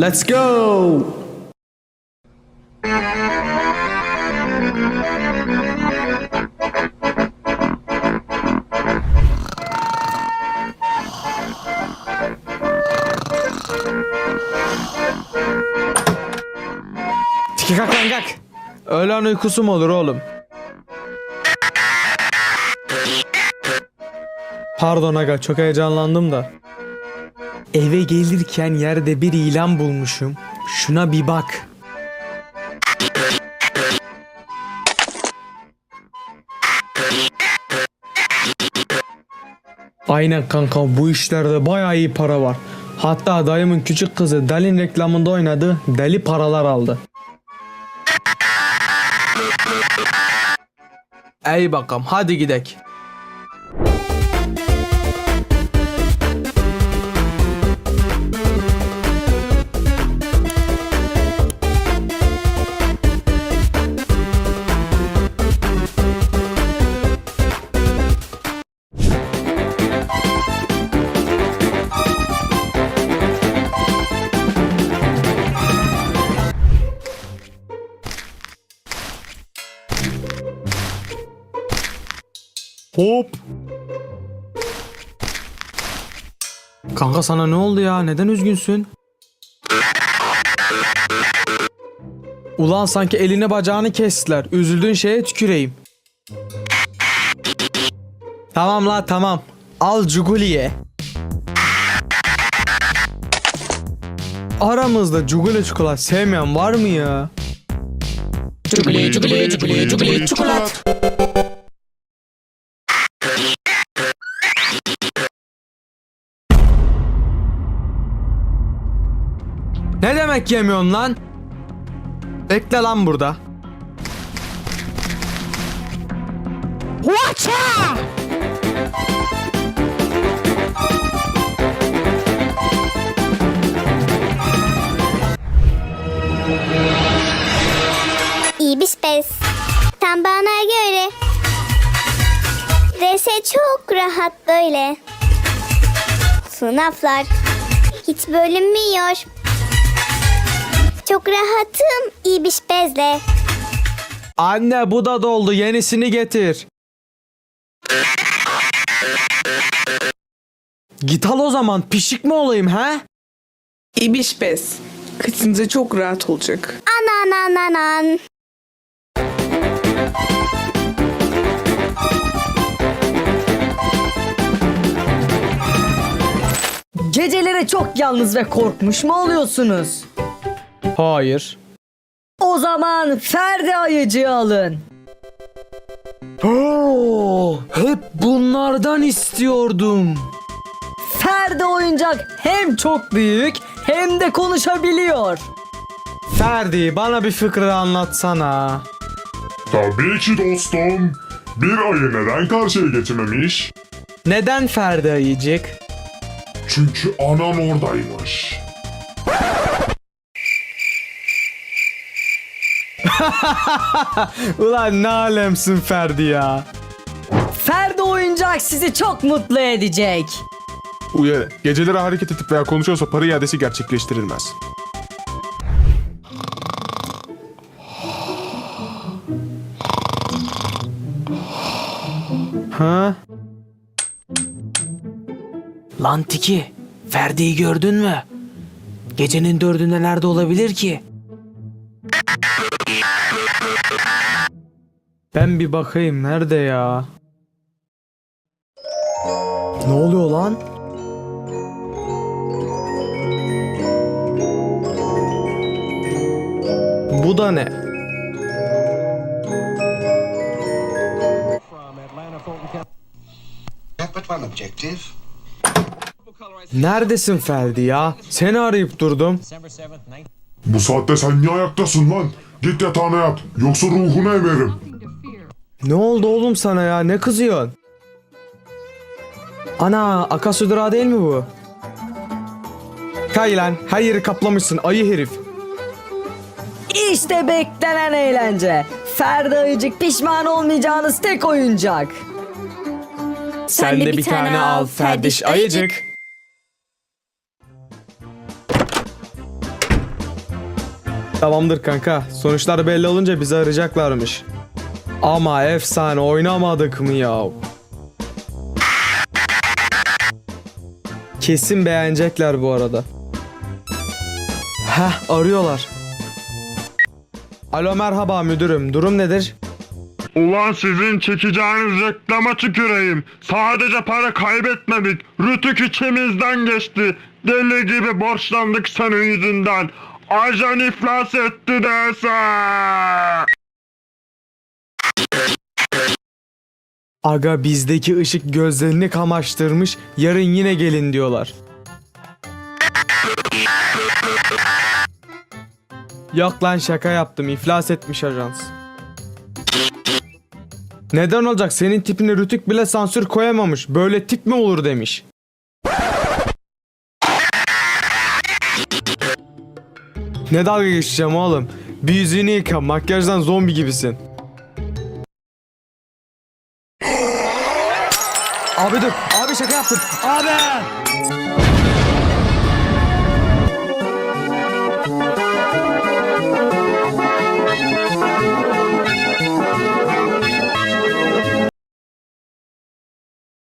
Let's go! Tiki kalk lan kalk. Öğlen uykusu mu olur oğlum? Pardon aga çok heyecanlandım da. Eve gelirken yerde bir ilan bulmuşum. Şuna bir bak. Aynen kanka bu işlerde bayağı iyi para var. Hatta dayımın küçük kızı Dalin reklamında oynadı. Deli paralar aldı. Ey bakalım hadi gidek. Hop. Kanka sana ne oldu ya? Neden üzgünsün? Ulan sanki eline bacağını kestiler. Üzüldüğün şeye tüküreyim. Tamam la tamam. Al Cuguli'ye. Aramızda Cuguli çikolat sevmeyen var mı ya? Cuguli cuguli cuguli cuguli çikolat. Ne demek yemiyorsun lan? Bekle lan burada. Watcha! İyi bir spes. Tam bana göre. Dese çok rahat böyle. Sınavlar hiç bölünmüyor. Çok rahatım iyi bir bezle. Anne bu da doldu yenisini getir. Git al o zaman pişik mi olayım he? İbiş bez. Kaçınca çok rahat olacak. Anan anan anan. Gecelere çok yalnız ve korkmuş mu oluyorsunuz? Hayır. O zaman Ferdi ayıcı alın. Oo, hep bunlardan istiyordum. Ferdi oyuncak hem çok büyük hem de konuşabiliyor. Ferdi bana bir fıkra anlatsana. Tabii ki dostum. Bir ayı neden karşıya geçememiş? Neden Ferdi ayıcık? Çünkü anan oradaymış. Ulan ne alemsin Ferdi ya. Ferdi oyuncak sizi çok mutlu edecek. Uyarı. Geceleri hareket edip veya konuşuyorsa para iadesi gerçekleştirilmez. Ha? Lan Tiki, Ferdi'yi gördün mü? Gecenin dördünde nerede olabilir ki? Ben bir bakayım nerede ya? Ne oluyor lan? Bu da ne? Neredesin Ferdi ya? Seni arayıp durdum. Bu saatte sen niye ayaktasın lan? Git yatağına yat. Yoksa ruhunu emerim. Ne oldu oğlum sana ya? Ne kızıyorsun? Ana, Akasya durağı değil mi bu? Kay lan, her yeri kaplamışsın ayı herif. İşte beklenen eğlence. Ferdi ayıcık pişman olmayacağınız tek oyuncak. Sen, de bir tane al Ferdiş ayıcık. Tamamdır kanka. Sonuçlar belli olunca bizi arayacaklarmış. Ama efsane oynamadık mı ya? Kesin beğenecekler bu arada. Heh arıyorlar. Alo merhaba müdürüm. Durum nedir? Ulan sizin çekeceğiniz reklama tüküreyim. Sadece para kaybetmedik. Rütük içimizden geçti. Deli gibi borçlandık senin yüzünden. Ajan iflas etti dese. Aga bizdeki ışık gözlerini kamaştırmış. Yarın yine gelin diyorlar. Yok lan şaka yaptım. iflas etmiş ajans. Neden olacak? Senin tipine rütük bile sansür koyamamış. Böyle tip mi olur demiş. Ne dalga geçeceğim oğlum? Bir yüzünü yıka. Makyajdan zombi gibisin. Abi dur. Abi şaka yaptım. Abi.